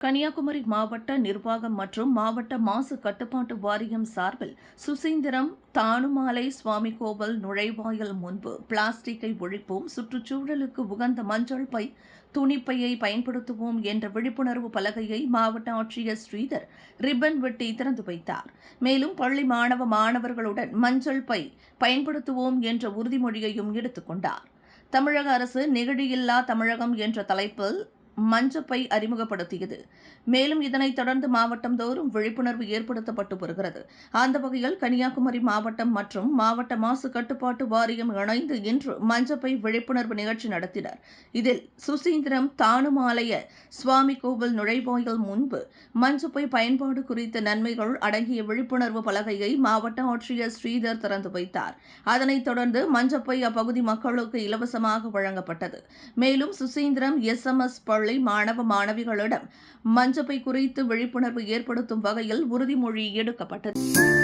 கன்னியாகுமரி மாவட்ட நிர்வாகம் மற்றும் மாவட்ட மாசு கட்டுப்பாட்டு வாரியம் சார்பில் சுசீந்திரம் தானுமாலை சுவாமி கோவில் நுழைவாயில் முன்பு பிளாஸ்டிக்கை ஒழிப்போம் சுற்றுச்சூழலுக்கு உகந்த மஞ்சள் பை துணிப்பையை பயன்படுத்துவோம் என்ற விழிப்புணர்வு பலகையை மாவட்ட ஆட்சியர் ஸ்ரீதர் ரிப்பன் வெட்டி திறந்து வைத்தார். மேலும் பள்ளி மாணவ மாணவர்களுடன் மஞ்சள் பை பயன்படுத்துவோம் என்ற உறுதிமொழியையும் எடுத்துக்கொண்டார் தமிழக அரசு நெகிழியில்லா தமிழகம் என்ற தலைப்பில் மஞ்சப்பை அறிமுகப்படுத்தியது. மேலும் இதனைத் தொடர்ந்து மாவட்டம் தோறும் விழிப்புணர்வு ஏற்படுத்தப்பட்டு வருகிறது. அந்த வகையில் கன்னியாகுமரி மாவட்டம் மற்றும் மாவட்ட மாசு கட்டுப்பாட்டு வாரியம் இணைந்து இன்று மஞ்சப்பை விழிப்புணர்வு நிகழ்ச்சி நடத்தினர். இதில் சுசீந்திரம் தானுமாலய சுவாமி கோவில் நுழைவாயில் முன்பு மஞ்சப்பை பயன்பாடு குறித்த நன்மைகள் அடங்கிய விழிப்புணர்வு பலகையை மாவட்ட ஆட்சியர் ஸ்ரீதர் திறந்து வைத்தார். அதனைத் தொடர்ந்து மஞ்சப்பை அப்பகுதி மக்களுக்கு இலவசமாக வழங்கப்பட்டது. மேலும் சுசீந்திரம் எஸ் எம்எஸ் பள்ளி மாணவ மாணவிகளிடம் மஞ்சப்பை குறித்து விழிப்புணர்வு ஏற்படுத்தும் வகையில் உறுதிமொழி எடுக்கப்பட்டது.